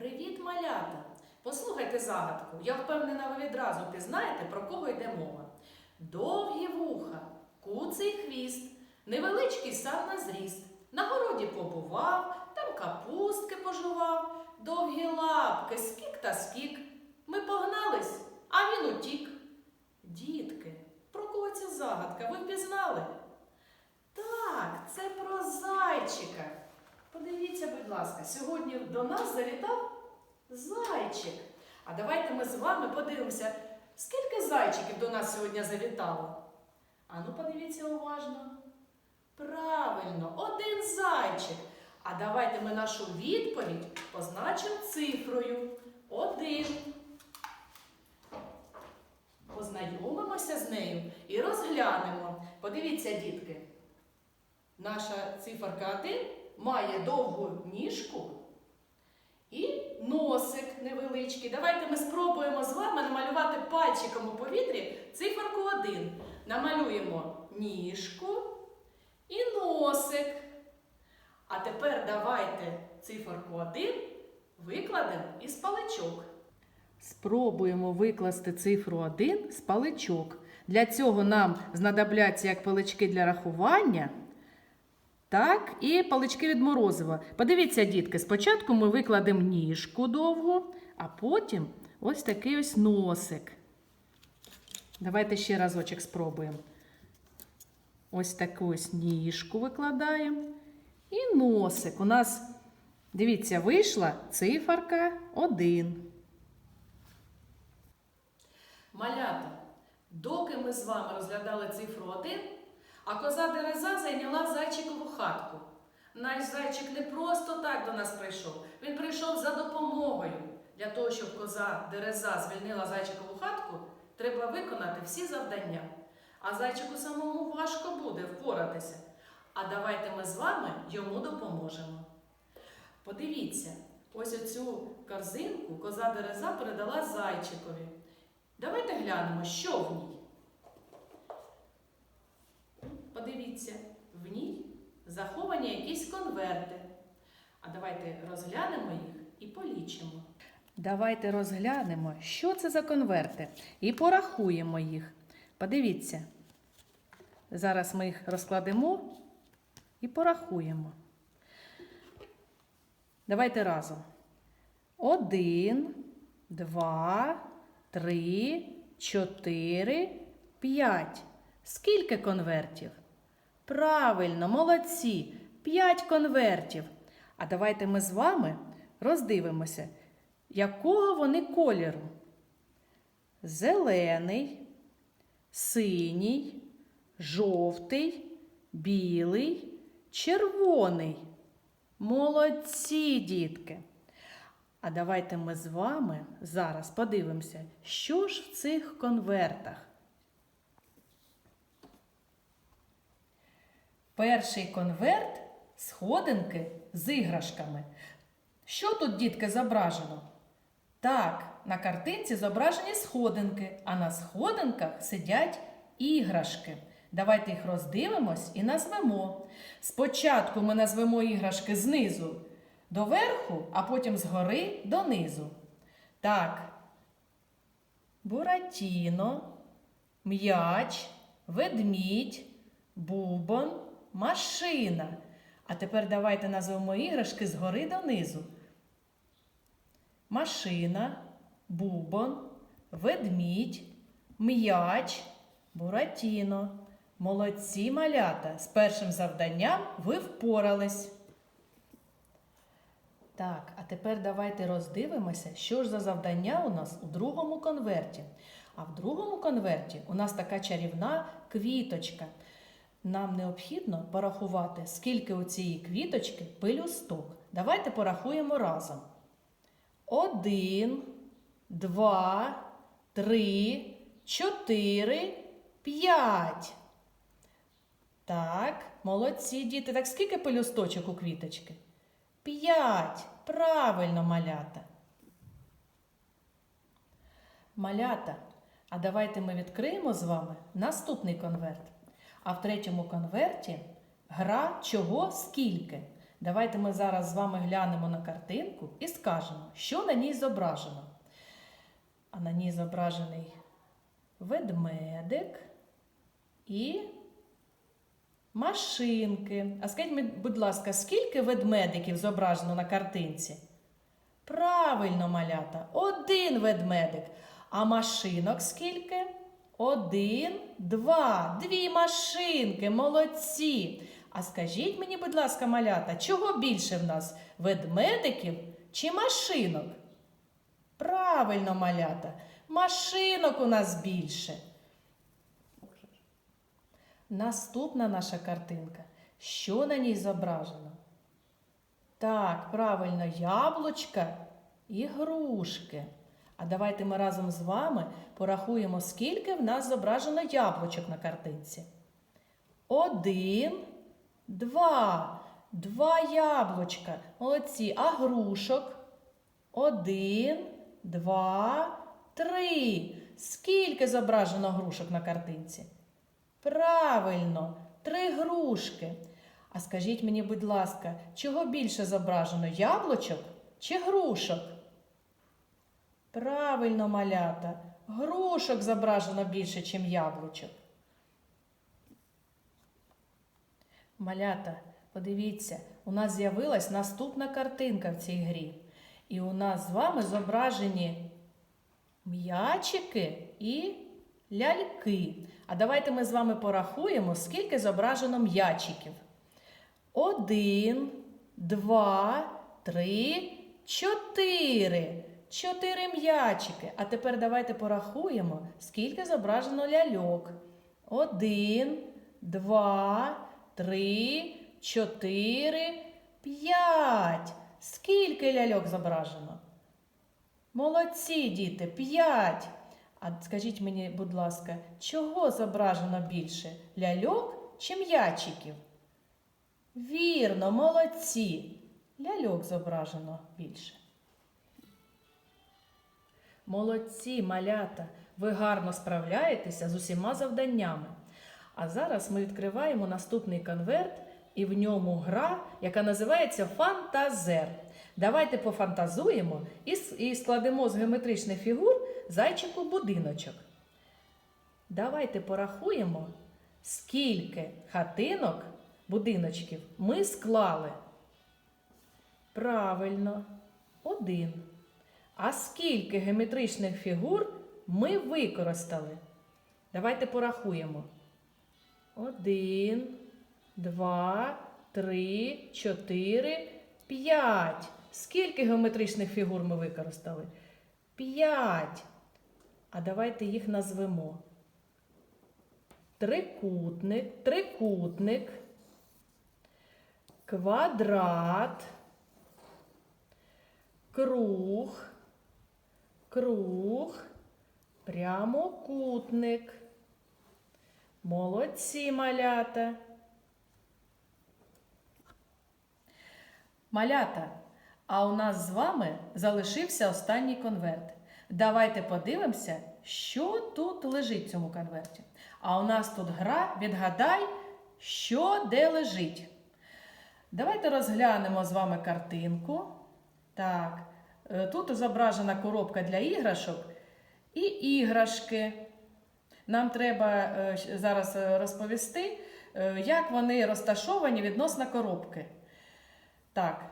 Привіт, малята! Послухайте загадку. Я впевнена, ви відразу пізнаєте, про кого йде мова. Довгі вуха, куций хвіст, невеличкий сам на зріст. На городі побував, там капустки пожував, довгі лапки, скік та скік. Ми погнались, а він утік. Дітки, про кого ця загадка? Ви впізнали? Так, це про зайчика. Подивіться, будь ласка, сьогодні до нас завітав зайчик. А давайте ми з вами подивимося, скільки зайчиків до нас сьогодні завітало. А ну подивіться уважно. Правильно, один зайчик. А давайте ми нашу відповідь позначимо цифрою. Один. Познайомимося з нею і розглянемо. Подивіться, дітки. Наша циферка 1 має довгу ніжку носик невеличкий. Давайте ми спробуємо з вами намалювати пальчиком у повітрі циферку 1. Намалюємо ніжку і носик. А тепер давайте циферку 1 викладемо із паличок. Спробуємо викласти цифру 1 з паличок. Для цього нам знадобляться як палички для рахування, так і палички від морозива. Подивіться, дітки, спочатку ми викладемо ніжку довгу, а потім ось такий ось носик. Давайте ще разочок спробуємо. Ось таку ось ніжку викладаємо. І носик. У нас, дивіться, вийшла циферка 1. Малята, доки ми з вами розглядали цифру 1, а коза Дереза зайняла зайчикову хатку. Наш зайчик не просто так до нас прийшов, він прийшов за допомогою. Для того, щоб коза Дереза звільнила зайчикову хатку, треба виконати всі завдання. А зайчику самому важко буде впоратися. А давайте ми з вами йому допоможемо. Подивіться, ось оцю корзинку коза Дереза передала зайчикові. Давайте глянемо, що в ній. Подивіться, в ній заховані якісь конверти. А давайте розглянемо їх і полічимо. Давайте розглянемо, що це за конверти, і порахуємо їх. Подивіться. Зараз ми їх розкладемо і порахуємо. Давайте разом. Один, два, три, чотири, п'ять. Скільки конвертів? Правильно, молодці. П'ять конвертів. А давайте ми з вами роздивимося, якого вони кольору. Зелений, синій, жовтий, білий, червоний. Молодці, дітки! А давайте ми з вами зараз подивимося, що ж в цих конвертах. Перший конверт сходинки з іграшками. Що тут, дітки, зображено? Так, на картинці зображені сходинки, а на сходинках сидять іграшки. Давайте їх роздивимось і назвемо. Спочатку ми назвемо іграшки знизу до верху, а потім згори донизу. Так. Буратіно, м'яч, ведмідь, бубон, машина. А тепер давайте назвемо іграшки згори донизу. Машина, бубон, ведмідь, м'яч, буратіно. Молодці малята! З першим завданням ви впорались. Так, а тепер давайте роздивимося, що ж за завдання у нас у другому конверті. А в другому конверті у нас така чарівна квіточка. Нам необхідно порахувати, скільки у цієї квіточки пелюсток. Давайте порахуємо разом. Один, два, три, чотири, п'ять. Так, молодці діти. Так скільки пелюсточок у квіточки? П'ять. Правильно, малята. Малята. А давайте ми відкриємо з вами наступний конверт. А в третьому конверті гра чого скільки. Давайте ми зараз з вами глянемо на картинку і скажемо, що на ній зображено. А на ній зображений ведмедик і машинки. А скажіть, мені, будь ласка, скільки ведмедиків зображено на картинці? Правильно, малята, один ведмедик. А машинок скільки? Один, два, дві машинки, молодці. А скажіть мені, будь ласка, малята, чого більше в нас? Ведмедиків чи машинок? Правильно, малята, машинок у нас більше. Наступна наша картинка. Що на ній зображено? Так, правильно, яблучка і грушки. А давайте ми разом з вами порахуємо, скільки в нас зображено яблучок на картинці. Один, два. Два яблучка. Молодці. А грушок? Один, два, три. Скільки зображено грушок на картинці? Правильно, три грушки. А скажіть мені, будь ласка, чого більше зображено яблучок чи грушок? Правильно, малята, грушок зображено більше, ніж яблучок. Малята, подивіться, у нас з'явилась наступна картинка в цій грі. І у нас з вами зображені м'ячики і ляльки. А давайте ми з вами порахуємо, скільки зображено м'ячиків. Один, два, три, чотири. Чотири м'ячики. А тепер давайте порахуємо, скільки зображено ляльок. Один, два, три, чотири, п'ять. Скільки ляльок зображено? Молодці, діти, п'ять. А скажіть мені, будь ласка, чого зображено більше? Ляльок чи м'ячиків? Вірно, молодці. Ляльок зображено більше. Молодці, малята, ви гарно справляєтеся з усіма завданнями. А зараз ми відкриваємо наступний конверт, і в ньому гра, яка називається Фантазер. Давайте пофантазуємо і, складемо з геометричних фігур зайчику будиночок. Давайте порахуємо, скільки хатинок, будиночків ми склали. Правильно, один. А скільки геометричних фігур ми використали? Давайте порахуємо. Один, два, три, чотири, п'ять. Скільки геометричних фігур ми використали? П'ять. А давайте їх назвемо. Трикутник, трикутник, квадрат, круг, круг, прямокутник. Молодці малята. Малята, а у нас з вами залишився останній конверт. Давайте подивимося, що тут лежить в цьому конверті. А у нас тут гра відгадай, що де лежить. Давайте розглянемо з вами картинку. Так, тут зображена коробка для іграшок і іграшки. Нам треба е, зараз е, розповісти, е, як вони розташовані відносно коробки. Так,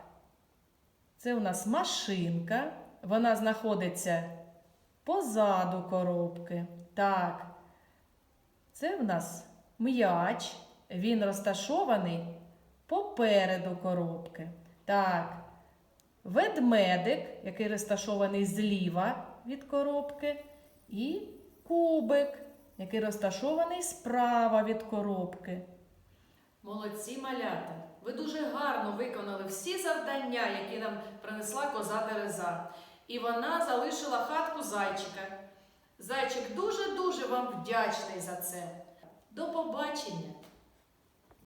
це у нас машинка. Вона знаходиться позаду коробки. Так, це в нас м'яч. Він розташований попереду коробки. Так, ведмедик, який розташований зліва від коробки. І кубик, який розташований справа від коробки. Молодці малята! Ви дуже гарно виконали всі завдання, які нам принесла коза Тереза. І вона залишила хатку зайчика. Зайчик дуже-дуже вам вдячний за це. До побачення!